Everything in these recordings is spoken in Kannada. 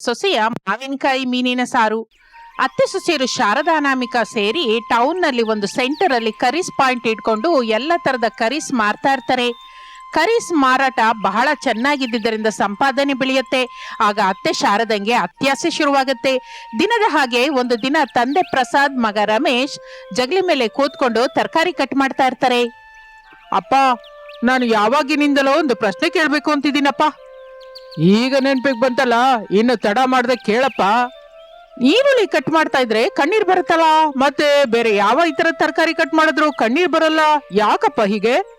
ಸೊಸೆಯ ಮಾವಿನಕಾಯಿ ಮೀನಿನ ಸಾರು. ಅತ್ತೆ ಸೊಸೆಯರು ಶಾರದಾ ಅನಾಮಿಕಾ ಸೇರಿ ಟೌನ್ನಲ್ಲಿ ಒಂದು ಸೆಂಟರ್ ಅಲ್ಲಿ ಕರೀಸ್ ಪಾಯಿಂಟ್ ಇಟ್ಕೊಂಡು ಎಲ್ಲ ತರದ ಕರೀಸ್ ಮಾರ್ತಾ ಇರ್ತಾರೆ. ಕರೀಸ್ ಮಾರಾಟ ಬಹಳ ಚೆನ್ನಾಗಿದ್ದರಿಂದ ಸಂಪಾದನೆ ಬೆಳೆಯುತ್ತೆ. ಆಗ ಅತ್ತೆ ಶಾರದಂಗೆ ಅತ್ಯಾಸೆ ಶುರುವಾಗುತ್ತೆ. ದಿನದ ಹಾಗೆ ಒಂದು ದಿನ ತಂದೆ ಪ್ರಸಾದ್, ಮಗ ರಮೇಶ್ ಜಗಲಿ ಮೇಲೆ ಕೂತ್ಕೊಂಡು ತರಕಾರಿ ಕಟ್ ಮಾಡ್ತಾ ಇರ್ತಾರೆ. ಅಪ್ಪ, ನಾನು ಯಾವಾಗಿನಿಂದಲೋ ಒಂದು ಪ್ರಶ್ನೆ ಕೇಳಬೇಕು ಅಂತಿದ್ದೀನಪ್ಪ. ಈಗ ನೆನ್ಪಿಗೆ ಬಂತಲ್ಲ ಇನ್ನು ತಡ ಮಾಡ್ದೆ ಕೇಳಪ್ಪ. ಈರುಳ್ಳಿ ಕಟ್ ಮಾಡ್ತಾ ಇದ್ರೆ ಕಣ್ಣೀರ್ ಬರುತ್ತಲ್ಲ? ಮತ್ತೆ ಬೇರೆ ಯಾವ ಇತರ ತರಕಾರಿ ಕಟ್ ಮಾಡಿದ್ರು ಕಣ್ಣೀರ್ ಬರಲ್ಲ? ಯಾಕಪ್ಪ ಹೀಗೆ?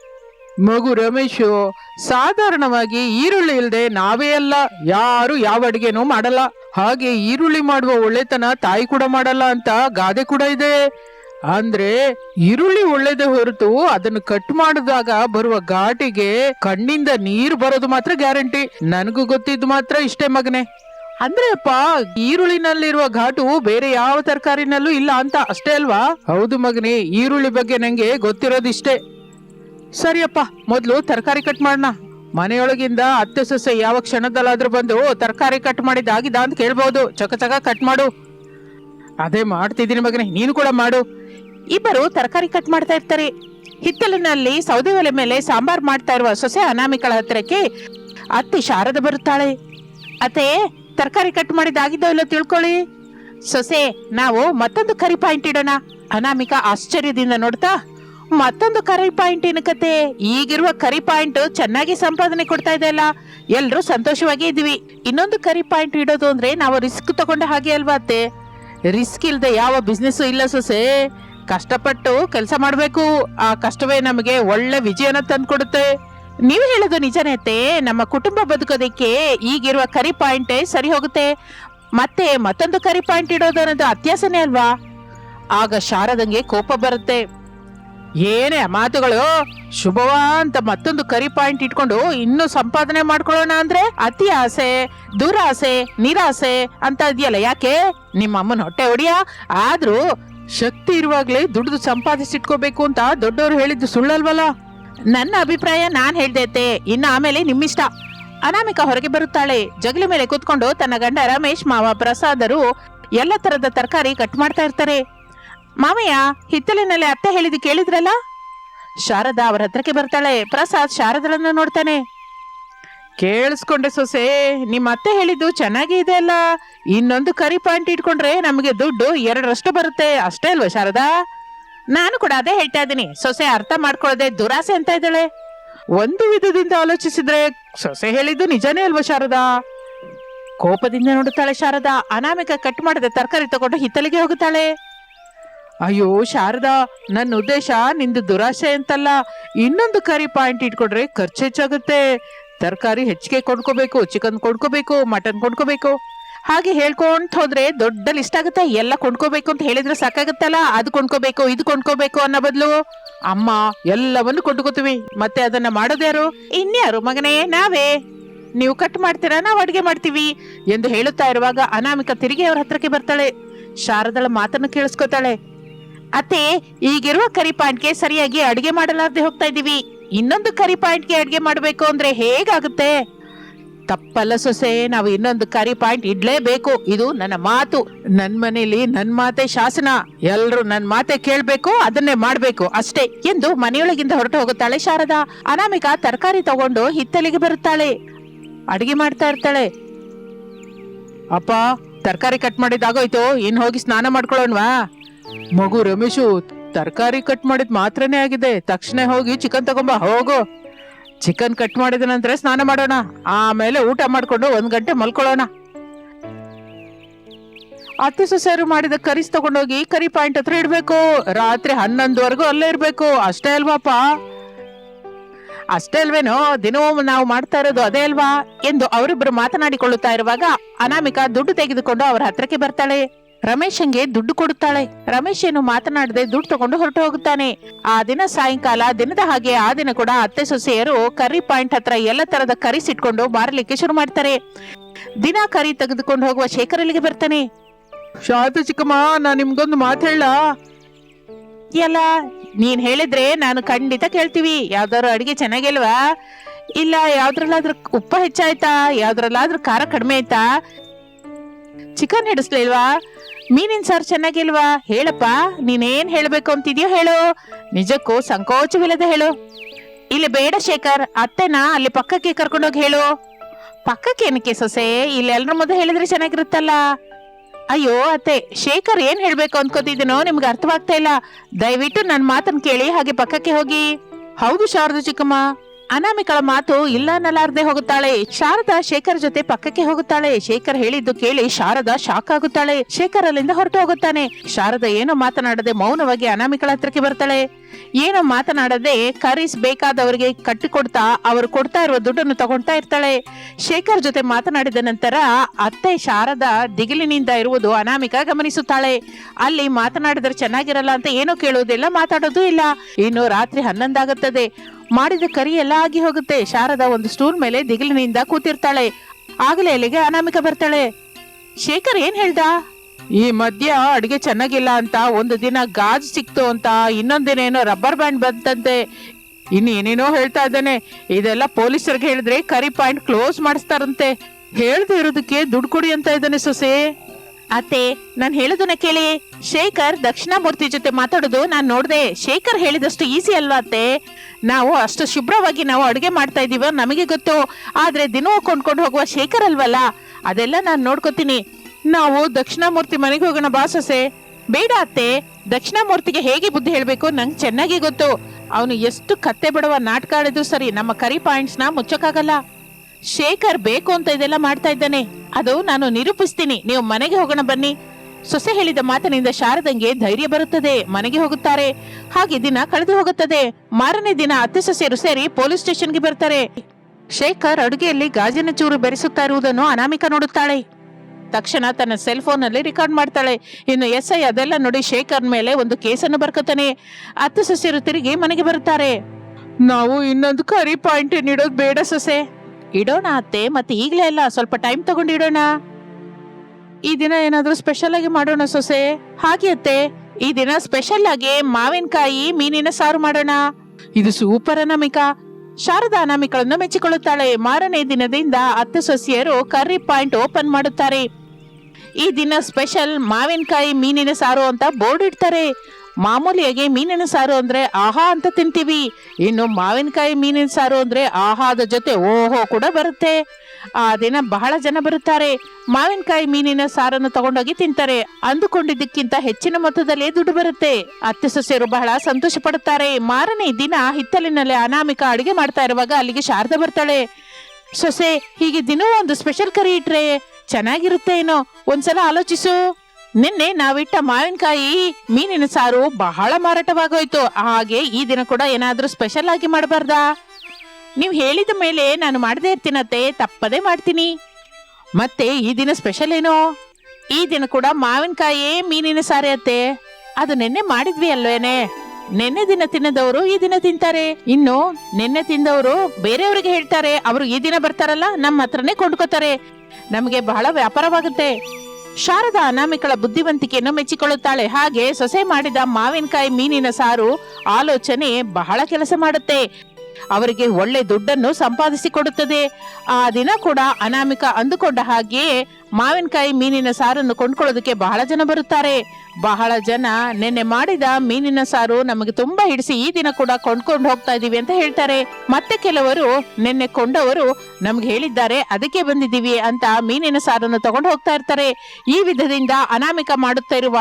ಮಗು ರಮೇಶು ಸಾಧಾರಣವಾಗಿ ಈರುಳ್ಳಿ ಇಲ್ಲದೆ ನಾವೇ ಅಲ್ಲ. ಯಾರು ಯಾವ ಅಡಿಗೆನೂ ಮಾಡಲ್ಲ. ಹಾಗೆ ಈರುಳ್ಳಿ ಮಾಡುವ ಒಳ್ಳೆತನ ತಾಯಿ ಕೂಡ ಮಾಡಲ್ಲ ಅಂತ ಗಾದೆ ಕೂಡ ಇದೆ. ಅಂದ್ರೆ ಈರುಳ್ಳಿ ಒಳ್ಳೇದೇ ಹೊರತು ಅದನ್ನು ಕಟ್ ಮಾಡಿದಾಗ ಬರುವ ಘಾಟಿಗೆ ಕಣ್ಣಿಂದ ನೀರು ಬರೋದು ಮಾತ್ರ ಗ್ಯಾರಂಟಿ. ನನಗೂ ಗೊತ್ತಿದ್ದು ಮಾತ್ರ ಇಷ್ಟೇ ಮಗನೆ. ಅಂದ್ರೆ ಅಪ್ಪ ಈರುಳ್ಳಿನಲ್ಲಿರುವ ಘಾಟು ಬೇರೆ ಯಾವ ತರಕಾರಿನಲ್ಲೂ ಇಲ್ಲ ಅಂತ ಅಷ್ಟೇ ಅಲ್ವಾ? ಹೌದು ಮಗನೇ, ಈರುಳ್ಳಿ ಬಗ್ಗೆ ನಂಗೆ ಗೊತ್ತಿರೋದಿಷ್ಟೇ. ಸರಿಯಪ್ಪ, ಮೊದಲು ತರಕಾರಿ ಕಟ್ ಮಾಡೋಣ. ಮನೆಯೊಳಗಿಂದ ಅತ್ತೆ ಸೊಸೆ ಯಾವ ಕ್ಷಣದಲ್ಲಾದ್ರೂ ಬಂದು ತರಕಾರಿ ಕಟ್ ಮಾಡಿದ್ದಾಗಿದ ಅಂತ ಕೇಳ್ಬಹುದು ಚಕ ಚಕ ಕಟ್ ಮಾಡು. ಅದೇ ಮಾಡ್ತಿದ್ದೀನಿ ಮಗನೇ, ನೀನು ಕೂಡ ಮಾಡು. ಇಬ್ಬರು ತರಕಾರಿ ಕಟ್ ಮಾಡ್ತಾ ಇರ್ತಾರೆ. ಹಿತ್ತಲಿನಲ್ಲಿ ಸೌದೆ ಒಲೆ ಮೇಲೆ ಸಾಂಬಾರ್ ಮಾಡ್ತಾ ಇರುವ ಸೊಸೆ ಅನಾಮಿಕಳ ಹತ್ತಿರಕ್ಕೆ ಅತ್ತೆ ಶಾರದ ಬರುತ್ತಾಳೆ. ಅತ್ತೆ, ತರಕಾರಿ ಕಟ್ ಮಾಡಿದ್ದಾಗಿದ್ದೋ ಇಲ್ಲೋ ತಿಳ್ಕೊಳ್ಳಿ. ಸೊಸೆ, ನಾವು ಮತ್ತೊಂದು ಕರಿ ಪಾಯಿಂಟ್ ಇಡೋಣ. ಅನಾಮಿಕ ಆಶ್ಚರ್ಯದಿಂದ ನೋಡ್ತಾ, ಮತ್ತೊಂದು ಕರಿ ಪಾಯಿಂಟ್ ಏನ ಕತೆ? ಈಗಿರುವ ಕರಿ ಪಾಯಿಂಟ್ ಚೆನ್ನಾಗಿ ಸಂಪಾದನೆ ಕೊಡ್ತಾ ಇದೆ ಅಲ್ಲ? ಎಲ್ಲರೂ ಸಂತೋಷವಾಗಿ ಇದೀವಿ ಇನ್ನೊಂದು ಕರಿ ಪಾಯಿಂಟ್ ಇಡೋದು ಅಂದ್ರೆ ನಾವು ರಿಸ್ಕ್ ತಗೊಂಡ ಹಾಗೆ ಅಲ್ವಾ ಅತ್ತೆ? ರಿಸ್ಕ್ ಇಲ್ಲದೆ ಯಾವ ಬಿಸ್ನೆಸ್ ಇಲ್ಲ ಸೊಸೆ. ಕಷ್ಟಪಟ್ಟು ಕೆಲಸ ಮಾಡಬೇಕು. ಆ ಕಷ್ಟವೇ ನಮಗೆ ಒಳ್ಳೆ ವಿಜಯನ ತಂದುಕೊಡುತ್ತೆ. ನೀವು ಹೇಳೋದು ನಿಜನೇ ಅತ್ತೆ. ನಮ್ಮ ಕುಟುಂಬ ಬದುಕೋದಕ್ಕೆ ಈಗಿರುವ ಕರಿ ಪಾಯಿಂಟೇ ಸರಿ ಹೋಗುತ್ತೆ. ಮತ್ತೆ ಮತ್ತೊಂದು ಕರಿ ಪಾಯಿಂಟ್ ಇಡೋದು ಅನ್ನೋದು ಅತ್ಯಾಸನೇ ಅಲ್ವಾ? ಆಗ ಶಾರದಂಗೆ ಕೋಪ ಬರುತ್ತೆ. ಏನೇ ಮಾತುಗಳು. ಶುಭವ ಅಂತ ಮತ್ತೊಂದು ಕರಿ ಪಾಯಿಂಟ್ ಇಟ್ಕೊಂಡು ಇನ್ನೂ ಸಂಪಾದನೆ ಮಾಡ್ಕೊಳ್ಳೋಣ ಅಂದ್ರೆ ಅತಿ ಆಸೆ, ದುರಾಸೆ, ನಿರಾಸೆ ಅಂತ ಇದೆಯಲ್ಲ ಯಾಕೆ? ನಿಮ್ಮ ಅಮ್ಮನ ಹೊಟ್ಟೆ ಹೊಡಿಯ? ಆದ್ರೂ ಶಕ್ತಿ ಇರುವಾಗ್ಲೇ ದುಡ್ದು ಸಂಪಾದಿಸಿಟ್ಕೋಬೇಕು ಅಂತ ದೊಡ್ಡವರು ಹೇಳಿದ್ದು ಸುಳ್ಳಲ್ವಲ್ಲ? ನನ್ನ ಅಭಿಪ್ರಾಯ ನಾನ್ ಹೇಳ್ದೈತೆ. ಇನ್ನು ಆಮೇಲೆ ನಿಮ್ಮಿಷ್ಟ. ಅನಾಮಿಕಾ ಹೊರಗೆ ಬರುತ್ತಾಳೆ. ಜಗಲಿ ಮೇಲೆ ಕೂತ್ಕೊಂಡು ತನ್ನ ಗಂಡ ರಮೇಶ್, ಮಾವ ಪ್ರಸಾದರು ಎಲ್ಲ ತರದ ತರಕಾರಿ ಕಟ್ ಮಾಡ್ತಾ ಇರ್ತಾರೆ. ಮಾವಯ್ಯ, ಹಿತ್ತಲಿನಲ್ಲಿ ಅತ್ತೆ ಹೇಳಿದ್ದು ಕೇಳಿದ್ರಲ್ಲ? ಶಾರದಾ ಅವರ ಹತ್ರಕ್ಕೆ ಬರ್ತಾಳೆ. ಪ್ರಸಾದ್ ಶಾರದಳನ್ನ ನೋಡ್ತಾನೆ. ಕೇಳಿಸ್ಕೊಂಡೆ ಸೊಸೆ ನಿಮ್ಮ ಅತ್ತೆ ಹೇಳಿದ್ದು ಚೆನ್ನಾಗಿ ಇದೆ ಅಲ್ಲ ಇನ್ನೊಂದು ಕರಿ ಪಾಯಿಂಟ್ ಇಟ್ಕೊಂಡ್ರೆ ನಮಗೆ ದುಡ್ಡು ಎರಡರಷ್ಟು ಬರುತ್ತೆ. ಅಷ್ಟೇ ಅಲ್ವಾ ಶಾರದಾ? ನಾನು ಕೂಡ ಅದೇ ಹೇಳ್ತಾ ಇದ್ದೀನಿ. ಸೊಸೆ ಅರ್ಥ ಮಾಡ್ಕೊಳ್ಳದೆ ದುರಾಸೆ ಅಂತ ಇದ್ದಾಳೆ. ಒಂದು ವಿಧದಿಂದ ಆಲೋಚಿಸಿದ್ರೆ ಸೊಸೆ ಹೇಳಿದ್ದು ನಿಜನೇ ಅಲ್ವಾ ಶಾರದಾ? ಕೋಪದಿಂದ ನೋಡುತ್ತಾಳೆ ಶಾರದಾ. ಅನಾಮಿಕ ಕಟ್ ಮಾಡಿದ ತರಕಾರಿ ತಗೊಂಡು ಹಿತ್ತಲಿಗೆ ಹೋಗುತ್ತಾಳೆ. ಅಯ್ಯೋ ಶಾರದಾ, ನನ್ನ ಉದ್ದೇಶ ನಿಂದು ದುರಾಸೆ ಅಂತಲ್ಲ. ಇನ್ನೊಂದು ಕರಿ ಪಾಯಿಂಟ್ ಇಟ್ಕೊಂಡ್ರೆ ಖರ್ಚು ಹೆಚ್ಚಾಗುತ್ತೆ ತರಕಾರಿ ಹೆಚ್ಚಿಗೆ ಕೊಂಡ್ಕೋಬೇಕು ಚಿಕನ್ ಕೊಂಡ್ಕೋಬೇಕು ಮಟನ್ ಕೊಂಡ್ಕೋಬೇಕು. ಹಾಗೆ ಹೇಳ್ಕೊಂತ ಹೋದ್ರೆ ದೊಡ್ಡ ಲಿಸ್ಟ್ ಆಗುತ್ತೆ. ಎಲ್ಲ ಕೊಂಡ್ಕೋಬೇಕು ಅಂತ ಹೇಳಿದ್ರೆ ಸಾಕಾಗುತ್ತಲ್ಲ? ಅದು ಕೊಂಡ್ಕೋಬೇಕು, ಇದು ಕೊಂಡ್ಕೋಬೇಕು ಅನ್ನೋ ಬದಲು ಅಮ್ಮ ಎಲ್ಲವನ್ನು ಕೊಂಡ್ಕೋತೀವಿ. ಮತ್ತೆ ಅದನ್ನ ಮಾಡೋದ್ಯಾರು ಇನ್ಯಾರು ಮಗನೇ? ನಾವೇ. ನೀವು ಕಟ್ ಮಾಡ್ತೀರಾ? ನಾವು ಅಡಿಗೆ ಮಾಡ್ತೀವಿ ಎಂದು ಹೇಳುತ್ತಾ ಇರುವಾಗ ಅನಾಮಿಕ ತಿರುಗಿ ಅವ್ರ ಹತ್ರಕ್ಕೆ ಬರ್ತಾಳೆ. ಶಾರದಳ ಮಾತನ್ನು ಕೇಳಿಸ್ಕೊತಾಳೆ. ಅತ್ತೆ, ಈಗಿರುವ ಕರಿ ಪಾಯಿಂಟ್ಗೆ ಸರಿಯಾಗಿ ಅಡಿಗೆ ಮಾಡಲಾರ್ದೆ ಹೋಗ್ತಾ ಇದೀವಿ ಇನ್ನೊಂದು ಕರಿ ಪಾಯಿಂಟ್ಗೆ ಅಡುಗೆ ಮಾಡಬೇಕು ಅಂದ್ರೆ ಹೇಗಾಗುತ್ತೆ? ತಪ್ಪಲ್ಲ ಸೊಸೆ, ನಾವು ಇನ್ನೊಂದು ಕರಿ ಪಾಯಿಂಟ್ ಇಡ್ಲೇಬೇಕು. ಇದು ನನ್ನ ಮಾತು. ನನ್ನ ಮನೇಲಿ ನನ್ನ ಮಾತೆ ಶಾಸನ. ಎಲ್ಲರೂ ನನ್ನ ಮಾತೆ ಕೇಳಬೇಕು, ಅದನ್ನೇ ಮಾಡಬೇಕು ಅಷ್ಟೇ ಎಂದು ಮನೆಯೊಳಗಿಂದ ಹೊರಟು ಹೋಗುತ್ತಾಳೆ ಶಾರದಾ. ಅನಾಮಿಕ ತರಕಾರಿ ತಗೊಂಡು ಹಿತ್ತಲಿಗೆ ಬರುತ್ತಾಳೆ. ಅಡಿಗೆ ಮಾಡ್ತಾ ಇರ್ತಾಳೆ. ಅಪ್ಪ, ತರಕಾರಿ ಕಟ್ ಮಾಡಿದಾಗೋಯ್ತು ಇನ್ನು ಹೋಗಿ ಸ್ನಾನ ಮಾಡ್ಕೊಳ್ಳೋಣ್ವಾ? ಮಗು ರಮೇಶು ತರಕಾರಿ ಕಟ್ ಮಾಡಿದ್ ಮಾತ್ರನೇ ಆಗಿದೆ. ತಕ್ಷಣ ಹೋಗಿ ಚಿಕನ್ ತಗೊಂಬ, ಹೋಗು. ಚಿಕನ್ ಕಟ್ ಮಾಡಿದ ನಂತರ ಸ್ನಾನ ಮಾಡೋಣ. ಆಮೇಲೆ ಊಟ ಮಾಡ್ಕೊಂಡು ಒಂದ್ ಗಂಟೆ ಮಲ್ಕೊಳ್ಳೋಣ. ಅತ್ತೆ ಸೊಸೆಯರು ಮಾಡಿದ ಕರಿಸ್ ತಗೊಂಡೋಗಿ ಕರಿ ಪಾಯಿಂಟ್ ಹತ್ರ ಇಡ್ಬೇಕು. ರಾತ್ರಿ ಹನ್ನೊಂದುವರೆಗೂ ಅಲ್ಲೇ ಇರ್ಬೇಕು. ಅಷ್ಟೇ ಅಲ್ವಾಪ ಅಷ್ಟೇ ಅಲ್ವೇನೋ? ದಿನವೂ ನಾವು ಮಾಡ್ತಾ ಇರೋದು ಅದೇ ಅಲ್ವಾ? ಎಂದು ಅವರಿಬ್ಬರು ಮಾತನಾಡಿಕೊಳ್ಳುತ್ತಾ ಇರುವಾಗ ಅನಾಮಿಕಾ ದುಡ್ಡು ತೆಗೆದುಕೊಂಡು ಅವರ ಹತ್ರಕ್ಕೆ ಬರ್ತಾಳೆ. ರಮೇಶನ್ಗೆ ದುಡ್ಡು ಕೊಡುತ್ತಾಳೆ. ರಮೇಶ್ ಏನು ಮಾತನಾಡದೆ ದುಡ್ಡು ತಗೊಂಡು ಹೊರಟು ಹೋಗುತ್ತಾನೆ. ಆ ದಿನ ಸಾಯಂಕಾಲ ದಿನದ ಹಾಗೆ ಆ ದಿನ ಕೂಡ ಅತ್ತೆ ಸೊಸೆಯರು ಕರಿ ಪಾಯಿಂಟ್ ಹತ್ರ ಎಲ್ಲ ತರದ ಕರಿಸಿಟ್ಕೊಂಡು ಮಾರಲಿಕ್ಕೆ ಶುರು ಮಾಡ್ತಾರೆ. ದಿನ ಕರಿ ತೆಗೆದುಕೊಂಡು ಹೋಗುವ ಶೇಖರ್ ಅಲ್ಲಿಗೆ ಬರ್ತಾನೆ. ಶಾತು ಚಿಕ್ಕಮ್ಮ ನಾ ನಿಮ್ಗೊಂದು ಮಾತು ಹೇಳ. ಎಲ್ಲ ನೀನ್ ಹೇಳಿದ್ರೆ ನಾನು ಖಂಡಿತ ಕೇಳ್ತೀವಿ. ಯಾವ್ದಾದ್ರು ಅಡಿಗೆ ಚೆನ್ನಾಗಿಲ್ವಾ ಇಲ್ಲ ಯಾವ್ದ್ರಲ್ಲಾದ್ರೂ ಉಪ್ಪ ಹೆಚ್ಚಾಯ್ತಾ? ಯಾವ್ದ್ರಲ್ಲಾದ್ರೂ ಖಾರ ಕಡಿಮೆ ಆಯ್ತಾ? ಚಿಕನ್ ಹಿಡಿಸ್ಲಿಲ್ವಾ? ಮೀನಿನ ಸಾರು ಚೆನ್ನಾಗಿಲ್ವಾ? ಹೇಳಪ್ಪ, ನೀನೇನ್ ಹೇಳ್ಬೇಕು ಅಂತಿದ್ಯೋ ಹೇಳು? ನಿಜಕ್ಕೂ ಸಂಕೋಚವಿಲ್ಲದೆ ಹೇಳು. ಇಲ್ಲಿ ಬೇಡ ಶೇಖರ್, ಅತ್ತೆನ ಅಲ್ಲಿ ಪಕ್ಕಕ್ಕೆ ಕರ್ಕೊಂಡೋಗಿ ಹೇಳು. ಪಕ್ಕಕ್ಕೆ ಏನಕ್ಕೆ ಸೊಸೆ? ಇಲ್ಲಿ ಎಲ್ರ ಮುಂದೆ ಹೇಳಿದ್ರೆ ಚೆನ್ನಾಗಿರುತ್ತಲ್ಲ. ಅಯ್ಯೋ, ಅತ್ತೆ, ಶೇಖರ್ ಏನ್ ಹೇಳ್ಬೇಕು ಅನ್ಕೋತಿದ್ದೀನೋ ನಿಮ್ಗೆ ಅರ್ಥವಾಗ್ತಾ ಇಲ್ಲ. ದಯವಿಟ್ಟು ನನ್ನ ಮಾತನ್ನು ಕೇಳಿ ಹಾಗೆ ಪಕ್ಕಕ್ಕೆ ಹೋಗಿ. ಹೌದು ಶಾರದು ಚಿಕ್ಕಮ್ಮ. ಅನಾಮಿಕಳ ಮಾತು ಇಲ್ಲ ನಲಾರ್ದೆ ಹೋಗುತ್ತಾಳೆ. ಶಾರದಾ ಶೇಖರ್ ಜೊತೆ ಪಕ್ಕಕ್ಕೆ ಹೋಗುತ್ತಾಳೆ. ಶೇಖರ್ ಹೇಳಿದ್ದು ಕೇಳಿ ಶಾರದಾ ಶಾಕ್ ಆಗುತ್ತಾಳೆ. ಶೇಖರ್ ಅಲ್ಲಿಂದ ಹೊರಟು ಹೋಗುತ್ತಾನೆ. ಶಾರದಾ ಏನೋ ಮಾತನಾಡದೆ ಮೌನವಾಗಿ ಅನಾಮಿಕಳ ಹತ್ರಕ್ಕೆ ಬರ್ತಾಳೆ. ಏನೋ ಮಾತನಾಡದೆ ಕರೀಸ್ ಬೇಕಾದವರಿಗೆ ಕಟ್ಟಿಕೊಡ್ತಾ ಅವರು ಕೊಡ್ತಾ ಇರುವ ದುಡ್ಡನ್ನು ತಗೊಳ್ತಾ ಇರ್ತಾಳೆ. ಶೇಖರ್ ಜೊತೆ ಮಾತನಾಡಿದ ನಂತರ ಅತ್ತೆ ಶಾರದಾ ದಿಗಿಲಿನಿಂದ ಇರುವುದು ಅನಾಮಿಕ ಗಮನಿಸುತ್ತಾಳೆ. ಅಲ್ಲಿ ಮಾತನಾಡಿದ್ರೆ ಚೆನ್ನಾಗಿರಲ್ಲ ಅಂತ ಏನೂ ಕೇಳುವುದಿಲ್ಲ, ಮಾತಾಡೋದು ಇಲ್ಲ. ಇನ್ನು ರಾತ್ರಿ ಹನ್ನೊಂದಾಗುತ್ತದೆ. ಮಾಡಿದ ಕರಿ ಎಲ್ಲ ಆಗಿ ಹೋಗುತ್ತೆ. ಶಾರದಾ ಒಂದು ಸ್ಟೂಲ್ ಮೇಲೆ ದಿಗಿಲಿನಿಂದ ಕೂತಿರ್ತಾಳೆ. ಆಗಲೇ ಅಲ್ಲಿಗೆ ಅನಾಮಿಕ ಬರ್ತಾಳೆ. ಶೇಖರ್ ಏನ್ ಹೇಳ್ದ? ಈ ಮಧ್ಯ ಅಡುಗೆ ಚೆನ್ನಾಗಿಲ್ಲ ಅಂತ ಒಂದು ದಿನ ಗಾಜ್ ಸಿಕ್ತು ಅಂತ ಇನ್ನೊಂದಿನ ಏನೋ ರಬ್ಬರ್ ಬ್ಯಾಂಡ್ ಬಂತಂತೆ. ಇನ್ನೇನೇನೋ ಹೇಳ್ತಾ ಇದ್ದಾನೆ. ಇದೆಲ್ಲ ಪೊಲೀಸರಿಗೆ ಹೇಳಿದ್ರೆ ಕರಿ ಪಾಯಿಂಟ್ ಕ್ಲೋಸ್ ಮಾಡಿಸ್ತಾರಂತೆ. ಹೇಳ್ದೆ ಇರೋದಕ್ಕೆ ದುಡ್ಡು ಕೊಡಿ ಅಂತ ಇದ್ದಾನೆ ಸೊಸೆ. ಅತ್ತೆ, ನಾನು ಹೇಳೋದನ್ನ ಕೇಳಿ. ಶೇಖರ್ ದಕ್ಷಿಣಾಮೂರ್ತಿ ಜೊತೆ ಮಾತಾಡೋದು ನಾನು ನೋಡಿದೆ. ಶೇಖರ್ ಹೇಳಿದಷ್ಟು ಈಸಿ ಅಲ್ವಾ ಅತ್ತೆ? ನಾವು ಅಷ್ಟು ಶುಭ್ರವಾಗಿ ನಾವು ಅಡುಗೆ ಮಾಡ್ತಾ ಇದೀವ ನಮಗೆ ಗೊತ್ತು. ಆದ್ರೆ ದಿನವೂ ಕೊಂಡ್ಕೊಂಡು ಹೋಗುವ ಶೇಖರ್ ಅಲ್ವಲ್ಲ? ಅದೆಲ್ಲ ನಾನು ನೋಡ್ಕೋತೀನಿ. ನಾವು ದಕ್ಷಿಣಾಮೂರ್ತಿ ಮನೆಗೆ ಹೋಗೋಣ ಬಾ ಸೊಸೆ. ಬೇಡ ಅತ್ತೆ ದಕ್ಷಿಣಾಮೂರ್ತಿಗೆ ಹೇಗೆ ಬುದ್ಧಿ ಹೇಳಬೇಕು ನಂಗೆ ಚೆನ್ನಾಗಿ ಗೊತ್ತು. ಅವನು ಎಷ್ಟು ಕತ್ತೆ ಬಿಡುವ ನಾಟಕ ಆಡಿದ್ರು ಸರಿ, ನಮ್ಮ ಕರಿ ಪಾಯಿಂಟ್ಸ್ನ ಮುಚ್ಚಕ್ಕಾಗಲ್ಲ. ಶೇಖರ್ ಬೇಕು ಅಂತ ಇದೆಲ್ಲ ಮಾಡ್ತಾ ಇದ್ದಾನೆ. ಅದು ನಾನು ನಿರೂಪಿಸ್ತೀನಿ. ನೀವು ಮನೆಗೆ ಹೋಗೋಣ ಬನ್ನಿ. ಸೊಸೆ ಹೇಳಿದ ಮಾತಿನಿಂದ ಶಾರದಂಗೆ ಧೈರ್ಯ ಬರುತ್ತದೆ. ಮನೆಗೆ ಹೋಗುತ್ತಾರೆ. ಹಾಗೆ ದಿನ ಕಳೆದು ಹೋಗುತ್ತದೆ. ಮಾರನೇ ದಿನ ಅತ್ತೆ ಸೊಸೆಯರು ಸೇರಿ ಪೊಲೀಸ್ ಸ್ಟೇಷನ್ಗೆ ಬರ್ತಾರೆ. ಶೇಖರ್ ಅಡುಗೆಯಲ್ಲಿ ಗಾಜಿನ ಚೂರು ಬೆರೆಸುತ್ತಾ ಇರುವುದನ್ನು ಅನಾಮಿಕ ನೋಡುತ್ತಾಳೆ. ತಕ್ಷಣ ತನ್ನ ಸೆಲ್ ಫೋನ್ನಲ್ಲಿ ರೆಕಾರ್ಡ್ ಮಾಡ್ತಾಳೆ. ಇನ್ನು ಎಸ್ ಐ ಅದೆಲ್ಲ ನೋಡಿ ಶೇಖರ್ ಮೇಲೆ ಒಂದು ಕೇಸನ್ನು ಬರ್ಕೋತಾನೆ. ಅತ್ತೆ ಸೊಸೆಯರು ತಿರುಗಿ ಮನೆಗೆ ಬರುತ್ತಾರೆ. ನಾವು ಇನ್ನೊಂದು ಕರಿ ಪಾಯಿಂಟ್ ನೀಡೋದು ಬೇಡ ಸೊಸೆ. ಇಡೋಣ ಅತ್ತೆ, ಮತ್ತೆ ಈಗಲೇ ಅಲ್ಲ, ಸ್ವಲ್ಪ ಟೈಮ್ ತಗೊಂಡು ಇಡೋಣ. ಈ ದಿನ ಏನಾದರೂ ಸ್ಪೆಷಲ್ ಆಗಿ ಮಾಡೋಣ ಸೊಸೆ? ಹಾಗೆ ಅತ್ತೆ, ಈ ದಿನ ಸ್ಪೆಷಲ್ ಆಗಿ ಮಾವಿನಕಾಯಿ, ಮೀನಿನ ಸಾರು ಮಾಡೋಣ. ಇದು ಸೂಪರ್ ಅನಾಮಿಕ. ಶಾರದಾ ಅನಾಮಿಕಳನ್ನು ಮೆಚ್ಚಿಕೊಳ್ಳುತ್ತಾಳೆ. ಮಾರನೇ ದಿನದಿಂದ ಅತ್ತೆ ಸೊಸೆಯರು ಕರ್ರಿ ಪಾಯಿಂಟ್ ಓಪನ್ ಮಾಡುತ್ತಾರೆ. ಈ ದಿನ ಸ್ಪೆಷಲ್ ಮಾವಿನಕಾಯಿ, ಮೀನಿನ ಸಾರು ಅಂತ ಬೋರ್ಡ್ ಇಡ್ತಾರೆ. ಮಾಮೂಲಿಯಾಗಿ ಮೀನಿನ ಸಾರು ಅಂದ್ರೆ ಆಹಾ ಅಂತ ತಿಂತೀವಿ. ಇನ್ನು ಮಾವಿನಕಾಯಿ ಮೀನಿನ ಸಾರು ಅಂದ್ರೆ ಆಹಾದ ಜೊತೆ ಓಹೋ ಕೂಡ ಬರುತ್ತೆ. ಆ ದಿನ ಬಹಳ ಜನ ಬರುತ್ತಾರೆ. ಮಾವಿನಕಾಯಿ ಮೀನಿನ ಸಾರನ್ನು ತಗೊಂಡೋಗಿ ತಿಂತಾರೆ. ಅಂದುಕೊಂಡಿದ್ದಕ್ಕಿಂತ ಹೆಚ್ಚಿನ ಮೊತ್ತದಲ್ಲಿ ದುಡ್ಡು ಬರುತ್ತೆ. ಅತ್ತೆ ಸೊಸೆಯರು ಬಹಳ ಸಂತೋಷ ಪಡುತ್ತಾರೆ. ಮಾರನೇ ದಿನ ಹಿತ್ತಲಿನಲ್ಲಿ ಅನಾಮಿಕ ಅಡುಗೆ ಮಾಡ್ತಾ ಇರುವಾಗ ಅಲ್ಲಿಗೆ ಶಾರದ ಬರ್ತಾಳೆ. ಸೊಸೆ, ಹೀಗೆ ದಿನವೂ ಒಂದು ಸ್ಪೆಷಲ್ ಕರಿ ಇಟ್ರೆ ಚೆನ್ನಾಗಿರುತ್ತೆ ಏನೋ. ಒಂದ್ಸಲ ಆಲೋಚಿಸು. ನಿನ್ನೆ ನಾವಿಟ್ಟ ಮಾವಿನಕಾಯಿ ಮೀನಿನ ಸಾರು ಬಹಳ ಮಾರಾಟವಾಗೋಯ್ತು. ಹಾಗೆ ಈ ದಿನ ಕೂಡ ಏನಾದ್ರೂ ಸ್ಪೆಷಲ್ ಆಗಿ ಮಾಡಬಾರ್ದಾ? ನೀವು ಹೇಳಿದ ಮೇಲೆ ನಾನು ಮಾಡದೇ ಇರ್ತೀನತ್ತೆ, ತಪ್ಪದೇ ಮಾಡ್ತೀನಿ. ಮತ್ತೆ ಈ ದಿನ ಸ್ಪೆಷಲ್ ಏನು? ಈ ದಿನ ಕೂಡ ಮಾವಿನಕಾಯೇ ಮೀನಿನ ಸಾರೆ ಅತ್ತೆ. ಅದು ನಿನ್ನೆ ಮಾಡಿದ್ವಿ ಅಲ್ವೇನೆ? ನಿನ್ನೆ ದಿನ ತಿನ್ನದವರು ಈ ದಿನ ತಿಂತಾರೆ. ಇನ್ನು ನಿನ್ನೆ ತಿಂದವರು ಬೇರೆಯವರಿಗೆ ಹೇಳ್ತಾರೆ, ಅವರು ಈ ದಿನ ಬರ್ತಾರಲ್ಲ, ನಮ್ಮ ಹತ್ರನೇ ಕೊಂಡ್ಕೋತಾರೆ. ನಮಗೆ ಬಹಳ ವ್ಯಾಪಾರವಾಗುತ್ತೆ. ಶಾರದಾ ಅನಾಮಿಕಳ ಬುದ್ಧಿವಂತಿಕೆಯನ್ನು ಮೆಚ್ಚಿಕೊಳ್ಳುತ್ತಾಳೆ. ಹಾಗೆ ಸೊಸೆ ಮಾಡಿದ ಮಾವಿನಕಾಯಿ ಮೀನಿನ ಸಾರು ಆಲೋಚನೆ ಬಹಳ ಕೆಲಸ ಮಾಡುತ್ತೆ. ಅವರಿಗೆ ಒಳ್ಳೆ ದುಡ್ಡನ್ನು ಸಂಪಾದಿಸಿಕೊಡುತ್ತದೆ ಆ ದಿನ ಕೂಡ ಅನಾಮಿಕ ಅಂದುಕೊಂಡ ಹಾಗೆಯೇ ಮಾವಿನಕಾಯಿ ಮೀನಿನ ಸಾರನ್ನು ಕೊಂಡ್ಕೊಳ್ಳೋದಕ್ಕೆ ಬಹಳ ಜನ ಬರುತ್ತಾರೆ. ಬಹಳ ಜನ ನಿನ್ನೆ ಮಾಡಿದ ಮೀನಿನ ಸಾರು ನಮಗೆ ತುಂಬಾ ಹಿಡಿಸಿ ಈ ದಿನ ಕೂಡ ಕೊಂಡ್ಕೊಂಡು ಹೋಗ್ತಾ ಇದೀವಿ ಅಂತ ಹೇಳ್ತಾರೆ. ಮತ್ತೆ ಕೆಲವರು ನಿನ್ನೆ ಕೊಂಡವರು ನಮ್ಗೆ ಹೇಳಿದ್ದಾರೆ, ಅದಕ್ಕೆ ಬಂದಿದ್ದೀವಿ ಅಂತ ಮೀನಿನ ಸಾರನ್ನು ತಗೊಂಡು ಹೋಗ್ತಾ ಇರ್ತಾರೆ. ಈ ವಿಧದಿಂದ ಅನಾಮಿಕ ಮಾಡುತ್ತಾ ಇರುವ